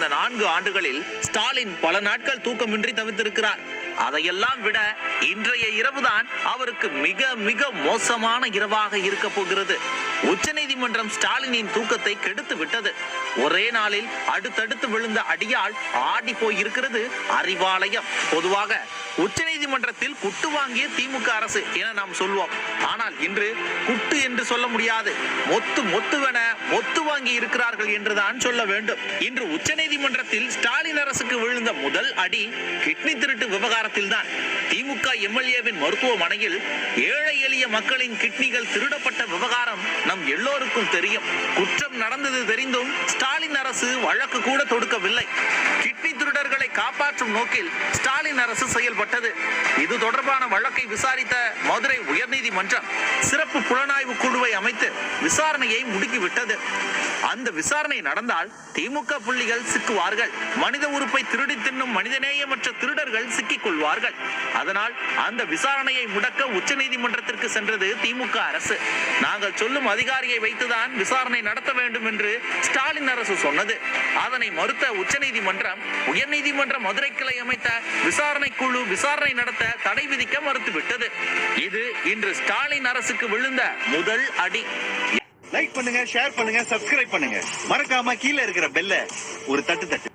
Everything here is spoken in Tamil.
கடந்த நான்கு ஆண்டுகளில் ஸ்டாலின் பல நாட்கள் தூக்கமின்றி தவித்திருக்கிறார். அதையெல்லாம் விட இன்றைய இரவுதான் அவருக்கு மிக மிக மோசமான இரவாக இருக்க போகிறது. உச்சநீதிமன்றம் ஸ்டாலினின் தூக்கத்தை கெடுத்து விட்டது. ஒரே நாளில் அடுத்தடுத்து விழுந்த அடியால் ஆடி போயிருக்கிறது அறிவாலயம். பொதுவாக உச்சநீதிமன்றத்தில் குட்டு வாங்கிய திமுக அரசு என நாம் சொல்வோம். ஆனால் இன்று குட்டு என்று சொல்ல முடியாது. மொத்து மொத்துவென மொத்து வாங்கி இருக்கிறார்கள் என்றுதான் சொல்ல வேண்டும். இன்று உச்சநீதிமன்றத்தில் ஸ்டாலின் அரசு முதல் அடி கிட்னி திருட்டு விவகாரத்தில் தான் திமுக எம்எல்ஏவின் மருத்துவமனையில் ஏழை எளிய மக்களின் கிட்னிகள் திருடப்பட்ட விவகாரம் நம் எல்லோருக்கும் தெரியும். குற்றம் நடந்தது தெரிந்தும் ஸ்டாலின் அரசு வழக்கு கூட தொடுக்கவில்லை. காப்பாற்றும் நோக்கில் ஸ்டாலின் அரசு செயல்பட்டது. இது தொடர்பான வழக்கை விசாரித்த மதுரை உயர்நீதிமன்றம் சிறப்பு புலனாய்வு குழுவை அமைத்து விசாரணையை முடுக்கிவிட்டது. அந்த விசாரணை நடந்தால் திமுக புள்ளிகள் சிக்குவார்கள். மனித உறுப்பை திருடி தின்னும் மனிதநேயமற்ற திருடர்கள் சிக்கிக் கொள்வார்கள் அதனால் அந்த விசாரணையை முடக்க உச்சநீதிமன்றத்திற்கு சென்றது திமுக அரசு. நாங்கள் சொல்லும் அதிகாரியை வைத்துதான் விசாரணை நடத்த வேண்டும் என்று ஸ்டாலின் அரசு சொன்னது. அதனை மறுத்த உச்சநீதிமன்றம் உயர்நீதிமன்ற மதுரை கிளை அமைத்த விசாரணை குழு விசாரணை நடத்த தடை விதிக்க மறுத்துவிட்டது. இது இன்று ஸ்டாலின் அரசுக்கு விழுந்த முதல் அடி. லைக் பண்ணுங்க ஷேர் பண்ணுங்க சப்ஸ்கிரைப் பண்ணுங்க. மறக்காம கீழே இருக்கிற பெல்ல ஒரு தட்டு தட்டு.